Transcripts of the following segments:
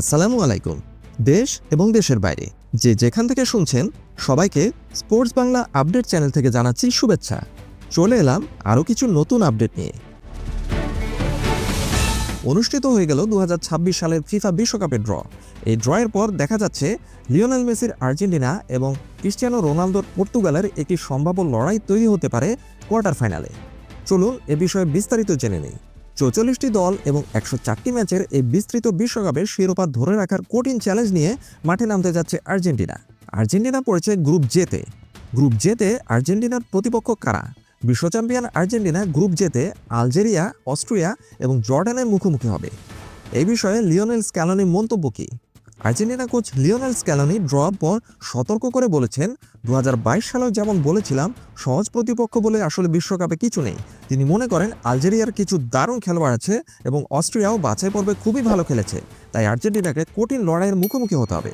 আসসালামু আলাইকুম। দেশ এবং দেশের বাইরে, যে যেখান থেকে শুনছেন, সবাইকে স্পোর্টস বাংলা আপডেট চ্যানেল থেকে জানাচ্ছি শুভেচ্ছা। চলে এলাম আরও কিছু নতুন আপডেট নিয়ে। অনুষ্ঠিত হয়ে গেল দু হাজার ছাব্বিশ সালের ফিফা বিশ্বকাপের ড্র। এই ড্রয়ের পর দেখা যাচ্ছে লিওনেল মেসির আর্জেন্টিনা এবং ক্রিস্টিয়ানো রোনালদোর পর্তুগালের একটি সম্ভাব্য লড়াই তৈরি হতে পারে কোয়ার্টার ফাইনালে। চলুন এ বিষয়ে বিস্তারিত জেনে নেই। চৌচল্লিশটি দল এবং একশো চারটি ম্যাচের এই বিস্তৃত বিশ্বকাপের শিরোপা ধরে রাখার কঠিন চ্যালেঞ্জ নিয়ে মাঠে নামতে যাচ্ছে আর্জেন্টিনা। আর্জেন্টিনা পড়েছে গ্রুপ জেতে গ্রুপ জেতে আর্জেন্টিনার প্রতিপক্ষ কারা? বিশ্ব চ্যাম্পিয়ন আর্জেন্টিনা গ্রুপ জেতে আলজেরিয়া, অস্ট্রিয়া এবং জর্ডানের মুখোমুখি হবে। এই বিষয়ে লিওনেল স্ক্যালনির মন্তব্য কী? Argentina coach Lionel Scaloni draw পর সতর্ক করে বলেছেন দু সালেও যেমন বলেছিলাম, সহজ প্রতিপক্ষ বলে আসলে বিশ্বকাপে কিছু নেই। তিনি মনে করেন, আলজেরিয়ার কিছু দারুণ খেলোয়াড় আছে এবং অস্ট্রিয়াও বাছাই পর্বে খুবই ভালো খেলেছে, তাই আর্জেন্টিনাকে কঠিন লড়াইয়ের মুখোমুখি হতে হবে।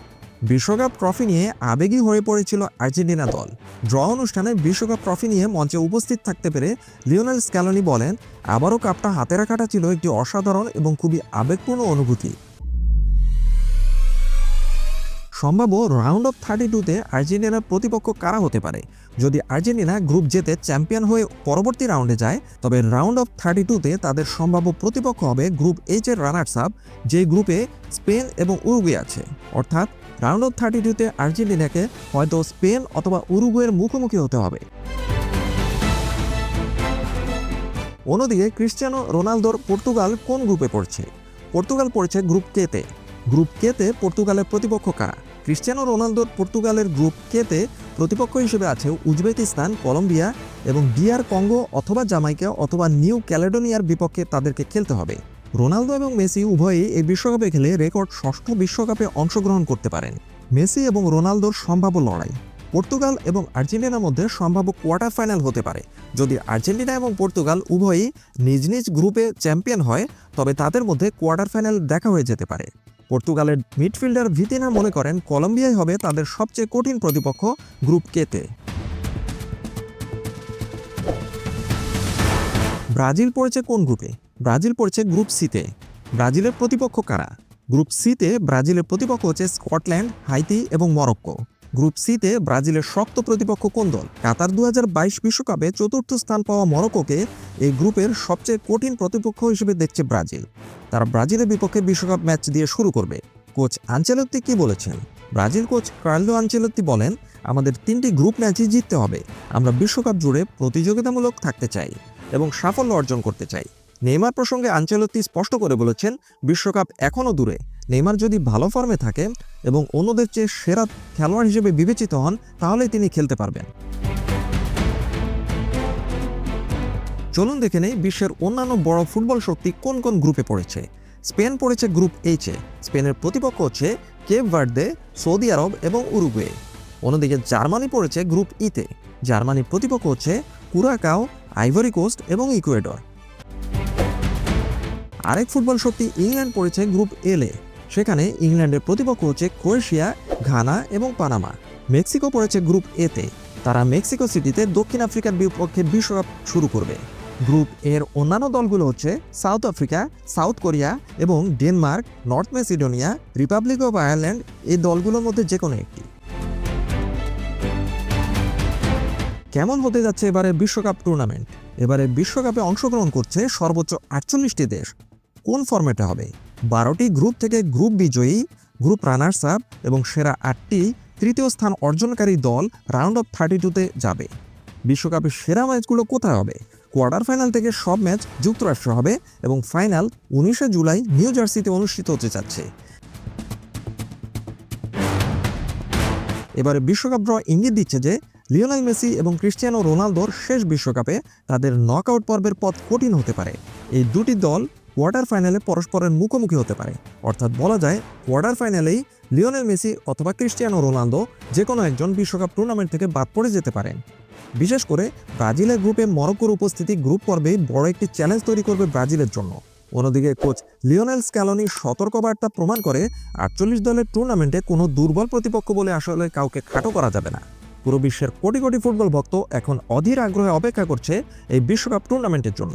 বিশ্বকাপ ট্রফি নিয়ে আবেগী হয়ে পড়েছিল আর্জেন্টিনা দল। ড্র অনুষ্ঠানে বিশ্বকাপ ট্রফি নিয়ে মঞ্চে উপস্থিত থাকতে পেরে লিওনেল স্ক্যালনি বলেন, আবারও কাপটা হাতে রাখাটা ছিল একটি অসাধারণ এবং খুবই আবেগপূর্ণ অনুভূতি। সম্ভাব্য রাউন্ড অফ থার্টি টুতে আর্জেন্টিনার প্রতিপক্ষ কারা হতে পারে? যদি আর্জেন্টিনা গ্রুপ জেতে চ্যাম্পিয়ন হয়ে পরবর্তী রাউন্ডে যায়, তবে রাউন্ড অফ থার্টি টুতে তাদের সম্ভাব্য প্রতিপক্ষ হবে গ্রুপ এইচ এর রানার্স আপ যে গ্রুপে স্পেন এবং উরুগুয়ে আছে। অর্থাৎ রাউন্ড অফ থার্টি টুতে আর্জেন্টিনাকে হয়তো স্পেন অথবা উরুগুয়ের মুখোমুখি হতে হবে। অন্যদিকে ক্রিস্টিয়ানো রোনালদোর পর্তুগাল কোন গ্রুপে পড়ছে? পর্তুগাল পড়ছে গ্রুপ কেতে গ্রুপ কেতে পর্তুগালের প্রতিপক্ষ কারা? ক্রিস্টিয়ানো রোনালদোর পর্তুগালের গ্রুপ কেতে প্রতিপক্ষ হিসেবে আছে উজবেকিস্তান, কলম্বিয়া এবং ডিআর কঙ্গো অথবা জামাইকা অথবা নিউ ক্যালেডোনিয়ার বিপক্ষে তাদেরকে খেলতে হবে। রোনালদো এবং মেসি উভয়ই এই বিশ্বকাপে খেলে রেকর্ড ষষ্ঠ বিশ্বকাপে অংশগ্রহণ করতে পারেন। মেসি এবং রোনালদোর সম্ভাব্য লড়াই। পর্তুগাল এবং আর্জেন্টিনার মধ্যে সম্ভাব্য কোয়ার্টার ফাইনাল হতে পারে। যদি আর্জেন্টিনা এবং পর্তুগাল উভয়ই নিজ নিজ গ্রুপে চ্যাম্পিয়ন হয়, তবে তাদের মধ্যে কোয়ার্টার ফাইনাল দেখা হয়ে যেতে পারে। পর্তুগালের মিডফিল্ডার ভিতিনা মনে করেন কলম্বিয়াই হবে তাদের সবচেয়ে কঠিন প্রতিপক্ষ গ্রুপ কেতে ব্রাজিল পড়েছে কোন গ্রুপে? ব্রাজিল পড়েছে গ্রুপ সিতে ব্রাজিলের প্রতিপক্ষ কারা? গ্রুপ সিতে ব্রাজিলের প্রতিপক্ষ হচ্ছে স্কটল্যান্ড, হাইতি এবং মরক্কো। গ্রুপ সিতে ব্রাজিলের শক্ত প্রতিপক্ষ কোন দল? কাতার দু বিশ্বকাপে চতুর্থ স্থান পাওয়া মরক্কোকে এই গ্রুপের সবচেয়ে কঠিন প্রতিপক্ষ হিসেবে দেখছে ব্রাজিল। তারা ব্রাজিলের বিপক্ষে বিশ্বকাপ ম্যাচ দিয়ে শুরু করবে। কোচ আঞ্চেলত্তি কি বলেছেন? ব্রাজিল কোচ কার্লো আঞ্চেলত্তি বলেন, আমাদের তিনটি গ্রুপ ম্যাচই জিততে হবে। আমরা বিশ্বকাপ জুড়ে প্রতিযোগিতামূলক থাকতে চাই এবং সাফল্য অর্জন করতে চাই। নেইমার প্রসঙ্গে আঞ্চেলত্তি স্পষ্ট করে বলেছেন, বিশ্বকাপ এখনও দূরে। নেইমার যদি ভালো ফর্মে থাকে এবং অন্যদের চেয়ে সেরা খেলোয়াড় হিসেবে বিবেচিত হন তাহলে তিনি খেলতে পারবেন। চলুন দেখে নেই বিশ্বের অন্যান্য বড় ফুটবল শক্তি কোন কোন গ্রুপে পড়েছে। স্পেন পড়েছে গ্রুপ এইচে স্পেনের প্রতিপক্ষ হচ্ছে কেপ ভার্দে, সৌদি আরব এবং উরুগুয়ে। অন্যদিকে জার্মানি পড়েছে গ্রুপ ইতে জার্মানির প্রতিপক্ষ হচ্ছে কুরাকাও, আইভরি কোস্ট এবং ইকুয়েডর। আরেক ফুটবল শক্তি ইংল্যান্ড পড়েছে গ্রুপ এলে। সেখানে ইংল্যান্ডের প্রতিপক্ষ হচ্ছে ক্রোয়েশিয়া, ঘানা এবং পানামা। মেক্সিকো পড়েছে গ্রুপ এতে। তারা মেক্সিকো সিটিতে দক্ষিণ আফ্রিকার বিপক্ষে বিশ্বকাপ শুরু করবে। গ্রুপ এর অন্যান্য দলগুলো হচ্ছে সাউথ আফ্রিকা, সাউথ কোরিয়া এবং Denmark, North Macedonia, Republic of Ireland এই দলগুলোর মধ্যে যে কোনো একটি। কেমন হতে যাচ্ছে এবারে বিশ্বকাপ টুর্নামেন্ট? এবারে বিশ্বকাপে অংশগ্রহণ করছে সর্বোচ্চ আটচল্লিশটি দেশ। কোন ফরম্যাটে হবে? বারোটি গ্রুপ থেকে গ্রুপ বিজয়ী, গ্রুপ রানার্স আপ এবং সেরা আটটি তৃতীয় স্থান অর্জনকারী দল রাউন্ড অফ থার্টি টুতে যাবে। বিশ্বকাপের সেরা ম্যাচগুলো কোথায় হবে? কোয়ার্টার ফাইনাল থেকে সব ম্যাচ যুক্তরাষ্ট্র হবে এবং ফাইনাল উনিশে জুলাই নিউ জার্সিতে অনুষ্ঠিত হতে যাচ্ছে। এবারে বিশ্বকাপ ড্র ইঙ্গিত দিচ্ছে যে, লিওনেল মেসি এবং ক্রিস্টিয়ানো রোনালদোর শেষ বিশ্বকাপে তাদের নকআউট পর্বের পথ কঠিন হতে পারে। এই দুটি দল কোয়ার্টার ফাইনালে পরস্পরের মুখোমুখি হতে পারে। অর্থাৎ বলা যায়, কোয়ার্টার ফাইনালেই লিওনেল মেসি অথবা ক্রিস্টিয়ানো রোনালদো যে কোনো একজন বিশ্বকাপ টুর্নামেন্ট থেকে বাদ পড়ে যেতে পারেন। বিশেষ করে ব্রাজিলের গ্রুপে মরক্কোর উপস্থিতি গ্রুপ পর্বেই বড় একটি চ্যালেঞ্জ তৈরি করবে ব্রাজিলের জন্য। অন্যদিকে কোচ লিওনেল স্ক্যালনির সতর্কবার্তা প্রমাণ করে, আটচল্লিশ দলের টুর্নামেন্টে কোনো দুর্বল প্রতিপক্ষ বলে আসলে কাউকে খাটো করা যাবে না। পুরো বিশ্বের কোটি কোটি ফুটবল ভক্ত এখন অধীর আগ্রহে অপেক্ষা করছে এই বিশ্বকাপ টুর্নামেন্টের জন্য।